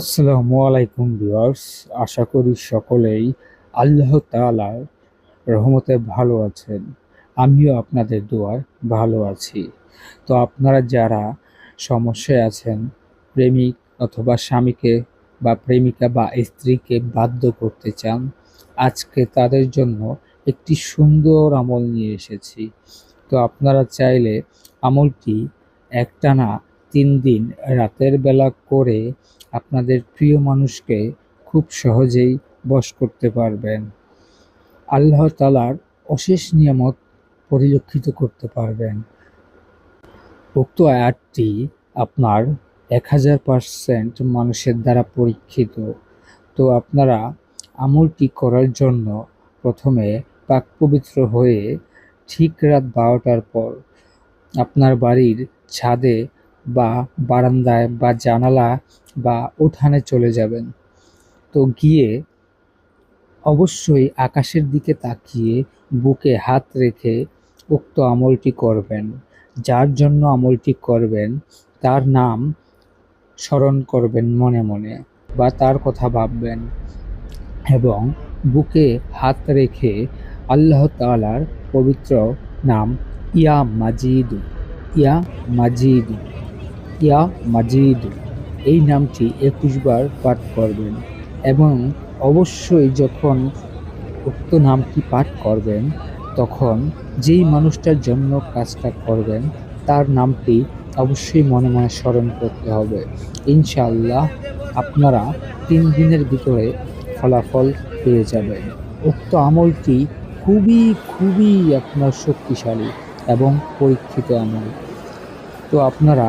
আসসালামু আলাইকুম ভিউয়ার্স, আশা করি সকলেই আল্লাহ তাআলার রহমতে ভালো আছেন। আমিও আপনাদের দোয়ায় ভালো আছি। তো আপনারা যারা সমস্যায় আছেন, প্রেমিক অথবা স্বামীকে বা প্রেমিকা বা স্ত্রীকে বাধ্য করতে চান, আজকে তাদের জন্য একটি সুন্দর আমল নিয়ে এসেছি। তো আপনারা চাইলে আমলটি একটানা তিন দিন রাতের বেলা করে আপনাদের প্রিয় মানুষকে খুব সহজেই বশ করতে পারবেন। আল্লাহ তালার অশেষ নিয়ামত পরিলক্ষিত করতে পারবেন। উক্ত আয়াতটি আপনার এক হাজার পার্সেন্ট মানুষের দ্বারা পরীক্ষিত। তো আপনারা আমলটি করার জন্য প্রথমে পাক পবিত্র হয়ে ঠিক রাত বারোটার পর আপনার বাড়ির ছাদে বা বারান্দায় বা জানালা বা উঠানে চলে যাবেন। তো গিয়ে অবশ্যই আকাশের দিকে তাকিয়ে বুকে হাত রেখে উক্ত আমলটি করবেন। যার জন্য আমলটি করবেন, তার নাম স্মরণ করবেন মনে মনে বা তার কথা ভাববেন এবং বুকে হাত রেখে আল্লাহ তাআলার পবিত্র নাম ইয়া মাজিদ ইয়া মাজিদ ইয়া মাজিদ। এই নামটি একুশ বার পাঠ করবেন এবং অবশ্যই যখন উক্ত নামটি পাঠ করবেন, তখন যেই মানুষটার জন্য কাজটা করবেন, তার নামটি অবশ্যই মনে মনে স্মরণ করতে হবে। ইনশাআল্লাহ আপনারা তিন দিনের ভিতরে ফলাফল পেয়ে যাবেন। উক্ত আমলটি খুবই খুবই আপনার শক্তিশালী এবং পরীক্ষিত আমল। তো আপনারা